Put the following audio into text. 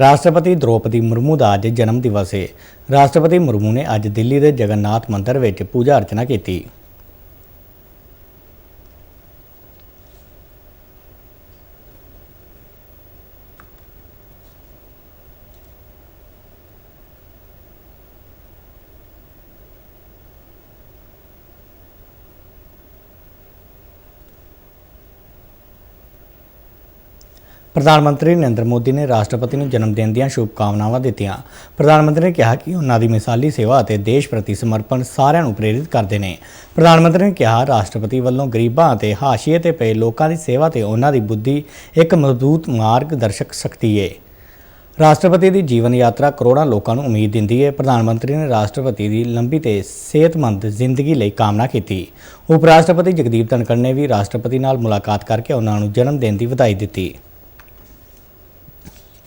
ਰਾਸ਼ਟਰਪਤੀ ਦ੍ਰੋਪਦੀ ਮੁਰਮੂ ਦਾ ਅੱਜ ਜਨਮ ਦਿਵਸ ਹੈ ਰਾਸ਼ਟਰਪਤੀ ਮੁਰਮੂ ਨੇ ਅੱਜ ਦਿੱਲੀ ਦੇ ਜਗਨਨਾਥ ਮੰਦਿਰ ਵਿੱਚ ਪੂਜਾ ਅਰਚਨਾ ਕੀਤੀ। ਪ੍ਰਧਾਨ ਮੰਤਰੀ ਨਰਿੰਦਰ ਮੋਦੀ ਨੇ ਰਾਸ਼ਟਰਪਤੀ ਨੂੰ ਜਨਮ ਦਿਨ ਦੀਆਂ ਸ਼ੁਭਕਾਮਨਾਵਾਂ ਦਿੱਤੀਆਂ। ਪ੍ਰਧਾਨ ਮੰਤਰੀ ਨੇ ਕਿਹਾ ਕਿ ਉਹਨਾਂ ਦੀ ਮਿਸਾਲੀ ਸੇਵਾ ਅਤੇ ਦੇਸ਼ ਪ੍ਰਤੀ ਸਮਰਪਣ ਸਾਰਿਆਂ ਨੂੰ ਪ੍ਰੇਰਿਤ ਕਰਦੇ ਨੇ। ਪ੍ਰਧਾਨ ਮੰਤਰੀ ਨੇ ਕਿਹਾ, ਰਾਸ਼ਟਰਪਤੀ ਵੱਲੋਂ ਗਰੀਬਾਂ ਅਤੇ ਹਾਸ਼ੀਏ ਤੇ ਪਏ ਲੋਕਾਂ ਦੀ ਸੇਵਾ ਤੇ ਉਹਨਾਂ ਦੀ ਬੁੱਧੀ ਇੱਕ ਮਜ਼ਬੂਤ ਮਾਰਗਦਰਸ਼ਕ ਸ਼ਕਤੀ ਹੈ ਰਾਸ਼ਟਰਪਤੀ ਦੀ ਜੀਵਨ ਯਾਤਰਾ ਕਰੋੜਾਂ ਲੋਕਾਂ ਨੂੰ ਉਮੀਦ ਦਿੰਦੀ ਹੈ ਪ੍ਰਧਾਨ ਮੰਤਰੀ ਨੇ ਰਾਸ਼ਟਰਪਤੀ ਦੀ ਲੰਬੀ ਤੇ ਸਿਹਤਮੰਦ ਜ਼ਿੰਦਗੀ ਲਈ ਕਾਮਨਾ ਕੀਤੀ। ਉਪ ਰਾਸ਼ਟਰਪਤੀ ਜਗਦੀਪ ਧਨਖੜ ਨੇ ਵੀ ਰਾਸ਼ਟਰਪਤੀ ਨਾਲ ਮੁਲਾਕਾਤ ਕਰਕੇ ਉਹਨਾਂ ਨੂੰ ਜਨਮ ਦਿਨ ਦੀ ਵਧਾਈ ਦਿੱਤੀ।